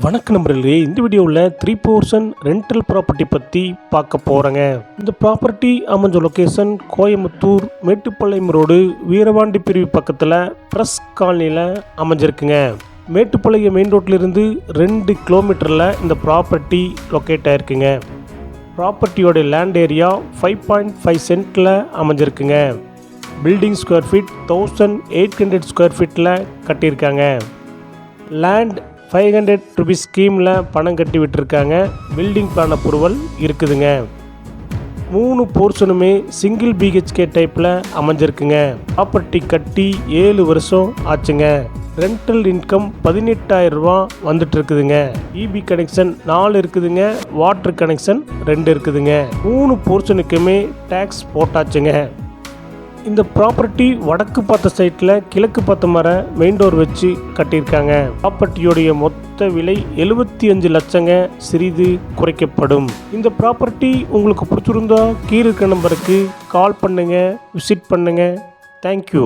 வணக்க நம்பர்களே இந்த வீடியோவில் த்ரீ போர்ஷன் ரெண்டல் ப்ராப்பர்ட்டி பற்றி பார்க்க போகிறேங்க இந்த ப்ராப்பர்ட்டி அமைஞ்ச லொக்கேஷன் கோயம்புத்தூர் மேட்டுப்பாளையம் ரோடு வீரவாண்டி பிரிவு பக்கத்தில் ப்ரெஸ் காலனியில் அமைஞ்சிருக்குங்க. மேட்டுப்பாளையம் மெயின் ரோட்லேருந்து ரெண்டு கிலோமீட்டரில் இந்த ப்ராப்பர்ட்டி லொக்கேட் ஆயிருக்குங்க. ப்ராப்பர்ட்டியோட land area five point five சென்ட்டில் அமைஞ்சிருக்குங்க. Building square feet thousand eight hundred square ஃபீட்டில் கட்டியிருக்காங்க. லேண்ட் ஃபைவ் ஹண்ட்ரட் ருபீஸ் ஸ்கீமில் பணம் கட்டி விட்டுருக்காங்க. பில்டிங் பிளான் அப்ரூவல் இருக்குதுங்க. மூணு போர்ஷனுமே சிங்கிள் பிஹெச்கே டைப்பில் அமைஞ்சிருக்குங்க. ப்ராப்பர்ட்டி கட்டி ஏழு வருஷம் ஆச்சுங்க. ரெண்டல் இன்கம் பதினெட்டாயிரம் ரூபா வந்துட்டு இருக்குதுங்க இபி கனெக்ஷன் நாலு இருக்குதுங்க. வாட்டர் கனெக்ஷன் ரெண்டு இருக்குதுங்க. மூணு போர்ஷனுக்குமே டேக்ஸ் போட்டாச்சுங்க. இந்த ப்ராப்பர்ட்டி வடக்கு பார்த்த சைட்டில் கிழக்கு பார்த்த மர மெயின் டோர் வச்சு கட்டியிருக்காங்க. ப்ராப்பர்ட்டியோடைய மொத்த விலை எழுபத்தி அஞ்சு லட்சங்க. சிறிது குறைக்கப்படும். இந்த ப்ராப்பர்ட்டி உங்களுக்கு பிடிச்சிருந்தா கீழே இருக்க நம்பருக்கு கால் பண்ணுங்க விசிட் பண்ணுங்க. தேங்க்யூ